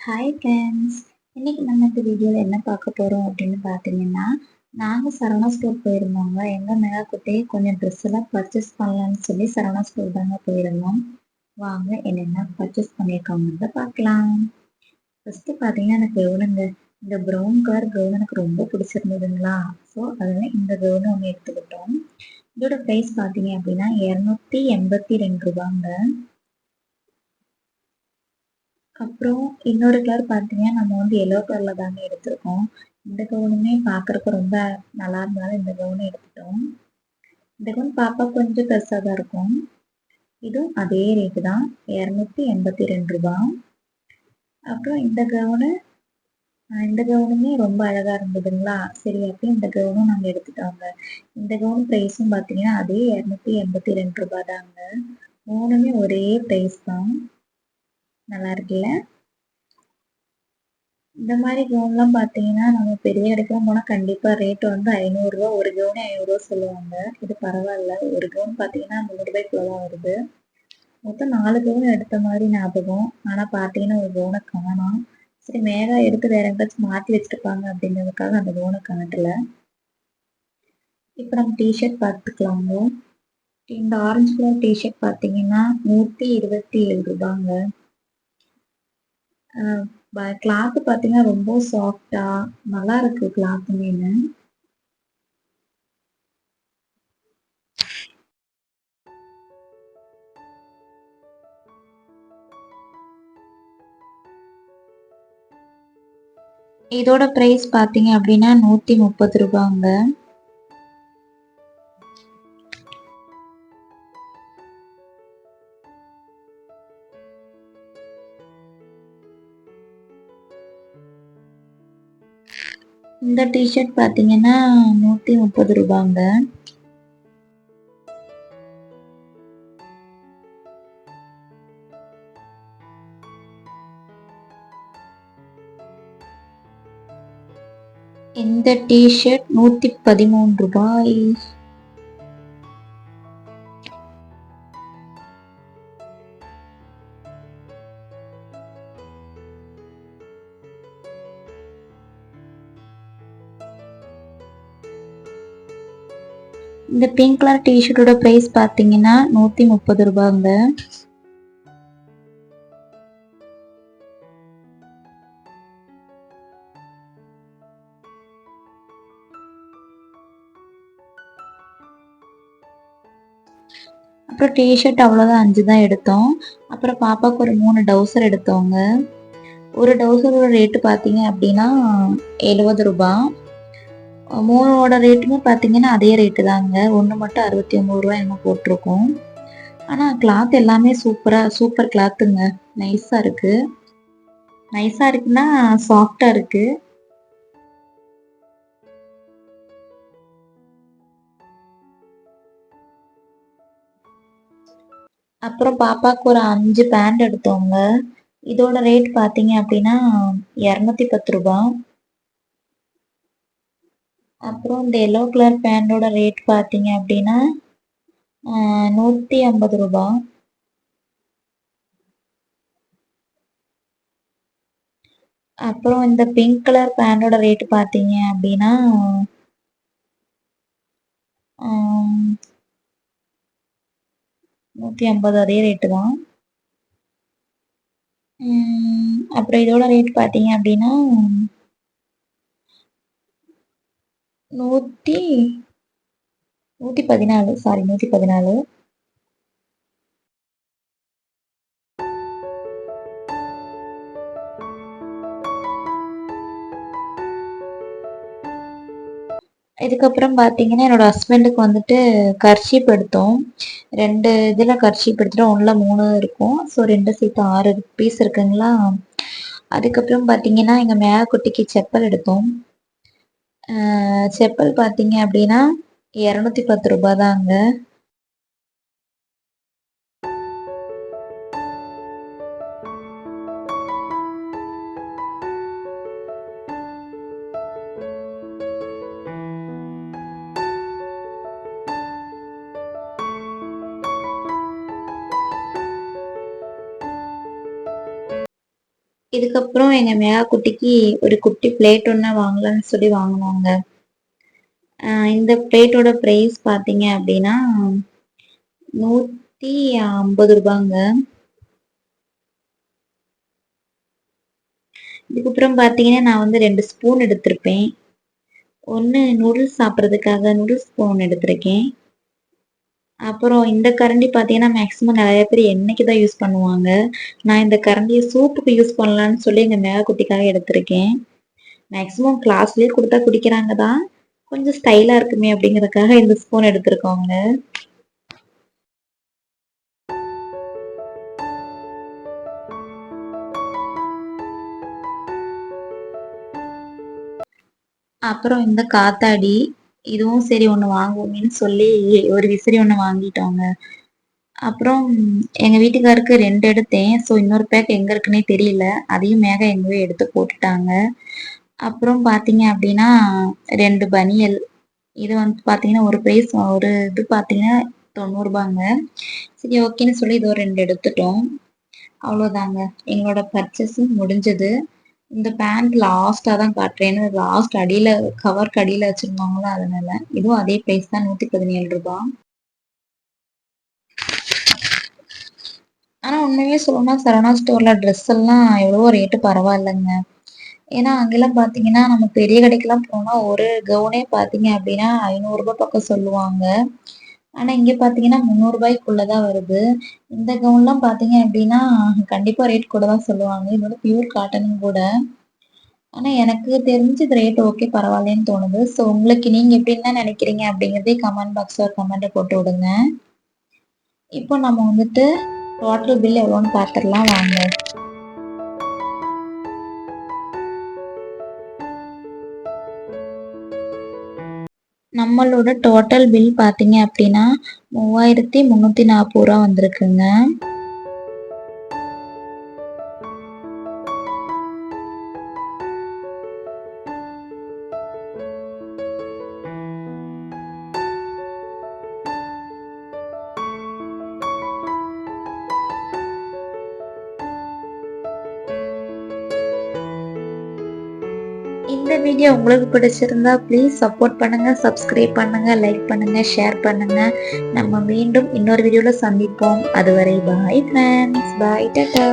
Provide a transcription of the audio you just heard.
Hi friends இன்றைக்கி நம்ம இந்த வீடியோவில் என்ன பார்க்க போகிறோம் அப்படின்னு பார்த்தீங்கன்னா நாங்கள் சரவணா ஸ்டோர் போயிருந்தோங்க எங்கள் மேலே குட்டையே கொஞ்சம் ட்ரெஸ் எல்லாம் பர்ச்சேஸ் பண்ணலான்னு சொல்லி சரவணா ஸ்டோர் தாங்க போயிருந்தோம். வாங்க என்னென்ன பர்ச்சேஸ் பண்ணியிருக்காங்க பார்க்கலாம். ஃபஸ்ட்டு பார்த்தீங்கன்னா எனக்கு எவ்வளோங்க இந்த ப்ரௌன் கலர் கவுன் எனக்கு ரொம்ப பிடிச்சிருந்ததுங்களா? ஸோ அதில் இந்த கவுன் ஒன்று எடுத்துக்கிட்டோம். இதோட ப்ரைஸ் பார்த்தீங்க அப்படின்னா இரநூத்தி எண்பத்தி ரெண்டு ரூபாங்க. அப்புறம் இன்னொரு கலர் பார்த்தீங்கன்னா நம்ம வந்து எல்லோ கலரில் தாங்க எடுத்திருக்கோம். இந்த கவுனுமே பார்க்குறக்கு ரொம்ப நல்லா இருந்தாலும் இந்த கவுனும் எடுத்துட்டோம். இந்த கவுன் பாப்பா கொஞ்சம் பெருசாக தான் இருக்கும். இதுவும் அதே ரேட்டு தான். இரநூத்தி எண்பத்தி ரெண்டு ரூபா அப்புறம் இந்த கவுனு இந்த கவுனுமே ரொம்ப அழகாக இருந்ததுங்களா? சரி அப்போ இந்த கவுனும் நாங்கள் எடுத்துட்டோங்க. இந்த கவுன் ப்ரைஸும் பார்த்தீங்கன்னா அதே இரநூத்தி எண்பத்தி ரெண்டு ரூபா தாங்க. மூணுமே ஒரே ப்ரைஸ் தான். நல்லா இருக்குல்ல இந்த மாதிரி கவுன்லாம் பார்த்தீங்கன்னா நம்ம பெரிய இடத்துல போனால் கண்டிப்பாக ரேட் வந்து ஐநூறுரூவா ஒரு கவுனே ஐநூறுரூவா சொல்லுவாங்க. இது பரவாயில்ல. ஒரு கவுன் பார்த்தீங்கன்னா நூறுரூபாய்க்குள்ள தான் வருது. மொத்தம் நாலு கவுன் எடுத்த மாதிரி ஞாபகம். ஆனால் பார்த்தீங்கன்னா ஒரு கவுனை காணும். சரி மேலே எடுத்து வேற எங்கேயாச்சும் மாற்றி வச்சுருப்பாங்க அப்படிங்கிறதுக்காக அந்த கவுனை காட்டல. இப்போ நம்ம டிஷர்ட் பார்த்துக்கலாங்க இந்த ஆரஞ்சு கலர் டிஷர்ட் பார்த்தீங்கன்னா நூற்றி இருபத்தி ஏழு ரூபாங்க. கிளாத்து பார்த்தீங்கன்னா ரொம்ப சாஃப்டா நல்லா இருக்கு கிளாத்துமேனு இதோட ப்ரைஸ் பார்த்தீங்க அப்படின்னா நூற்றி முப்பது ரூபாங்க. இந்த டிஷர்ட் பார்த்தீங்கன்னா நூற்றி முப்பது ரூபாங்க. இந்த டிஷர்ட் நூற்றி பதிமூணு ரூபாய். இந்த பிங்க் கலர் டிஷர்ட்டோட ப்ரைஸ் பார்த்தீங்கன்னா நூற்றி முப்பது ரூபாங்க. அப்புறம் டிஷர்ட் அவ்வளோதான் அஞ்சு தான் எடுத்தோம். அப்புறம் பாப்பாவுக்கு ஒரு மூணு டவுசர் எடுத்தோங்க. ஒரு டவுசரோட ரேட்டு பார்த்தீங்க அப்படின்னா எழுபது ரூபாய் மூணோட ரேட்டுமே பார்த்தீங்கன்னா அதே ரேட்டு தாங்க. ஒன்று மட்டும் அறுபத்தி ஒம்பது ரூபா என்ன போட்டிருக்கோம். ஆனால் கிளாத் எல்லாமே சூப்பராக சூப்பர் கிளாத்துங்க நைஸாக இருக்குது நைஸாக இருக்குன்னா சாஃப்டாக இருக்குது அப்புறம் பாப்பாவுக்கு ஒரு அஞ்சு பேண்ட் எடுத்தோங்க. இதோட ரேட் பார்த்தீங்க அப்படின்னா இரநூத்தி பத்து ரூபா அப்புறம் இந்த எல்லோ கலர் பேண்டோட ரேட் பார்த்தீங்க அப்படின்னா நூற்றி ஐம்பது ரூபா. அப்புறம் இந்த பிங்க் கலர் பேண்டோட ரேட் பார்த்தீங்க அப்படின்னா நூற்றி ஐம்பது அதே ரேட்டு தான். அப்புறம் இதோட ரேட் பார்த்தீங்க அப்படின்னா நூற்றி நூற்றி பதினாலு சாரி நூற்றி பதினாலு. இதுக்கப்புறம் பார்த்தீங்கன்னா என்னோட ஹஸ்பண்டுக்கு வந்துட்டு கர்ஷீப் எடுத்தோம். ரெண்டு இதில் கர்ஷீப் எடுத்துட்டோம் ஒன்றில் மூணு இருக்கும். ஸோ ரெண்டு சீட்டு ஆறு பீஸ் இருக்குங்களா? அதுக்கப்புறம் பார்த்தீங்கன்னா எங்கள் மேலே குட்டிக்கு செப்பல் எடுத்தோம். செப்பல் பார்த்தீங்க அப்படின்னா இரநூத்தி பத்து ரூபா தாங்க. இதுக்கப்புறம் எங்க மேகா குட்டிக்கு ஒரு குட்டி பிளேட் ஒன்று வாங்கலாம்னு சொல்லி வாங்கினாங்க. இந்த பிளேட்டோட ப்ரைஸ் பார்த்தீங்க அப்படின்னா நூற்றி ஐம்பது ரூபாங்க. இதுக்கப்புறம் பார்த்தீங்கன்னா நான் வந்து ரெண்டு ஸ்பூன் எடுத்திருப்பேன். ஒன்று நூடுல்ஸ் சாப்பிட்றதுக்காக நூடுல்ஸ் ஸ்பூன் எடுத்திருக்கேன். அப்புறம் இந்த கரண்டி பார்த்தீங்கன்னா மேக்ஸிமம் நிறைய பேர் எண்ணெய்க்கு தான் யூஸ் பண்ணுவாங்க. நான் இந்த கரண்டியை சூப்புக்கு யூஸ் பண்ணலான்னு சொல்லி எங்கள் மேக குட்டிக்காக எடுத்திருக்கேன் மேக்ஸிமம் கிளாஸ்லேயே கொடுத்தா குடிக்கிறாங்க தான் கொஞ்சம் ஸ்டைலாக இருக்குமே அப்படிங்கிறதுக்காக இந்த ஸ்பூன் எடுத்திருக்கோங்க அப்புறம் இந்த காத்தாடி இதுவும் சரி ஒன்று வாங்குவோமேன்னு சொல்லி ஒரு விசிறி ஒன்று வாங்கிட்டோங்க. அப்புறம் எங்கள் வீட்டுக்காருக்கு ரெண்டு எடுத்தேன். ஸோ இன்னொரு பேக் எங்கே இருக்குன்னே தெரியல. அதையும் மேக எங்கேயோ எடுத்து போட்டுட்டாங்க. அப்புறம் பார்த்தீங்க அப்படின்னா ரெண்டு பனியல். இது வந்து பார்த்தீங்கன்னா ஒரு ப்ரைஸ் ஒரு இது பார்த்தீங்கன்னா தொண்ணூறுபாங்க. சரி ஓகேன்னு சொல்லி இது ஒரு ரெண்டு எடுத்துட்டோம். அவ்வளோதாங்க எங்களோட பர்ச்சேஸும் முடிஞ்சது. இந்த பேண்ட் லாஸ்ட்டாக தான் காட்டுறேன். ஏன்னா லாஸ்ட் அடியில் கவர்க்கு அடியில் வச்சுருந்தாங்களோ அதனால. இதுவும் அதே ப்ரைஸ் தான் நூற்றி பதினேழு ரூபா. ஆனால் உண்மையே சொல்லணும்னா சரவணா ஸ்டோரில் ட்ரெஸ் எல்லாம் எவ்வளவோ ரேட்டு பரவாயில்லைங்க. ஏன்னா அங்கெல்லாம் பாத்தீங்கன்னா நம்ம பெரிய கடைக்கெல்லாம் போனால் ஒரு கவுனே பார்த்தீங்க அப்படின்னா ஐநூறுரூபா பக்கம் சொல்லுவாங்க. ஆனால் இங்கே பார்த்தீங்கன்னா முந்நூறுபாய்க்குள்ளே தான் வருது. இந்த கவுன்லாம் பார்த்தீங்க அப்படின்னா கண்டிப்பாக ரேட் கூட தான் சொல்லுவாங்க இதோட பியூர் காட்டனும் கூட. ஆனால் எனக்கு தெரிஞ்சு இது ரேட் ஓகே பரவாயில்லன்னு தோணுது. ஸோ உங்களுக்கு நீங்கள் எப்படி நினைக்கிறீங்க அப்படிங்கிறதே கமெண்ட் பாக்ஸில் ஒரு கமெண்ட்டை போட்டு விடுங்க. இப்போ நம்ம வந்துட்டு டோட்டல் பில் எவ்வளோன்னு பார்த்துடலாம் வாங்க. நம்மளோட டோட்டல் பில் பார்த்தீங்க அப்படின்னா மூவாயிரத்தி முந்நூற்றி நாற்பது ரூபா வந்திருக்குங்க. இந்த வீடியோ உங்களுக்கு பிடிச்சிருந்தா ப்ளீஸ் சப்போர்ட் பண்ணுங்க சப்ஸ்கிரைப் பண்ணுங்க லைக் பண்ணுங்கள் ஷேர் பண்ணுங்கள் நம்ம மீண்டும் இன்னொரு வீடியோவில் சந்திப்போம். அதுவரை பாய் ஃப்ரெண்ட்ஸ் பாய் டாட்டா